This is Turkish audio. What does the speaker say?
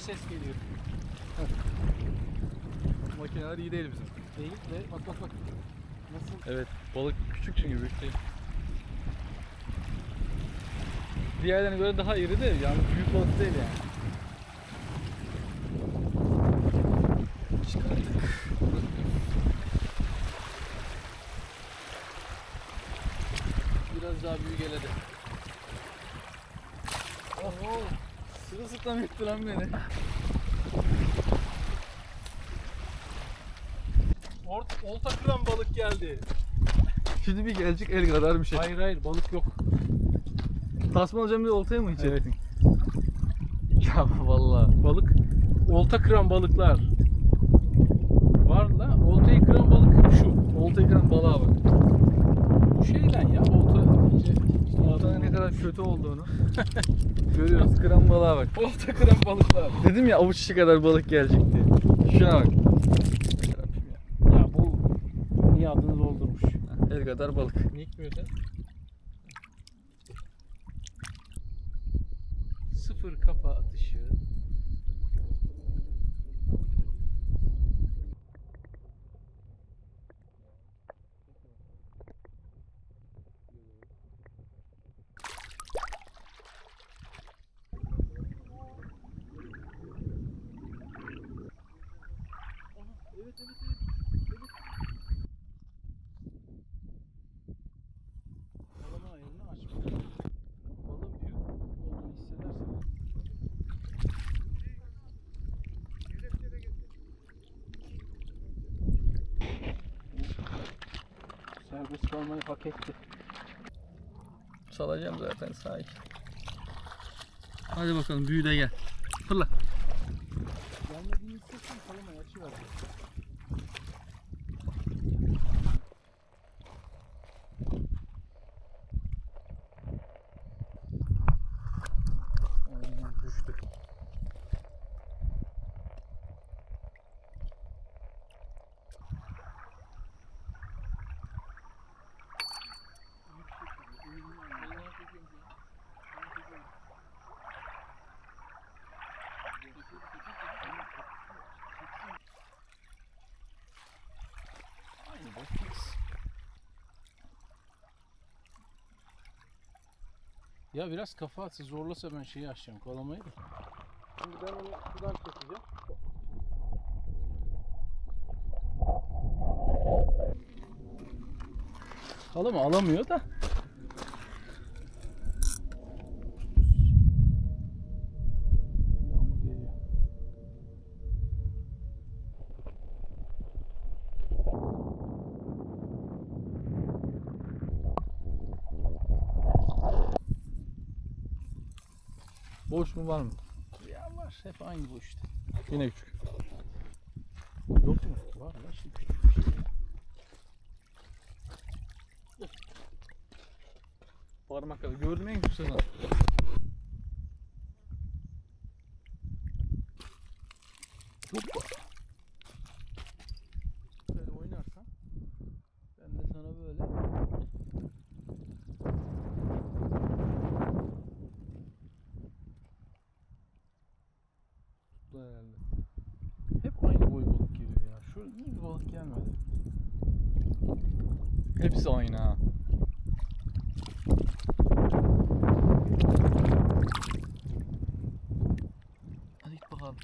ses geliyor. Makineler iyi değil bizim. Değil ve bak bak bak. Nasıl? Evet. Balık küçük çünkü büyük değil. Diğerlerine göre daha iri de yani büyük balık değil yani. Biraz daha büyük geledi. Oho! Sırılsıklam yuttu lan beni. Ort, olta kıran balık geldi. Şimdi bir gelecek el kadar bir şey. Hayır hayır balık yok. Tasma alacağım diye oltaya mı hiç Evet. ettin? Ya vallahi. Balık, olta kıran balıklar. Var la, oltayı kıran balık şu. Olta yıkan balığa bak. Bu şey lan ya, olta iyice. Oltanın ne kadar kötü olduğunu görüyoruz. Kıran balığa bak. Olta kıran balıklar. Dedim ya avuç içi kadar balık gelecek diye. Şuna bak. Ya bu niye adını doldurmuş? El kadar balık. Niye gitmiyor sen? Sıfır kafa atışı. Evet evet evet. Balama ayarını açma. Balığın büyük olduğunu hissedersen. Serbest kalmayı hak etti. Salacağım zaten sakin. Hadi bakalım büyü de gel. Fırla. Gelmediğini hissettim kalamayı açıverdim. Aynen Ya biraz kafa atsa zorlasa ben şeyi açacağım kalamayı da. Şimdi ben onu sudan çekeceğim. Kalama alamıyor da. Boş mu var mı? Ya var hep aynı bu işte. Yine küçük. Yok mu? Var lan işte küçük bir şey. Parmak kadar. Gördüm en küçük. balık gelmedi. Hepsi aynı ha. Hadi bakalım.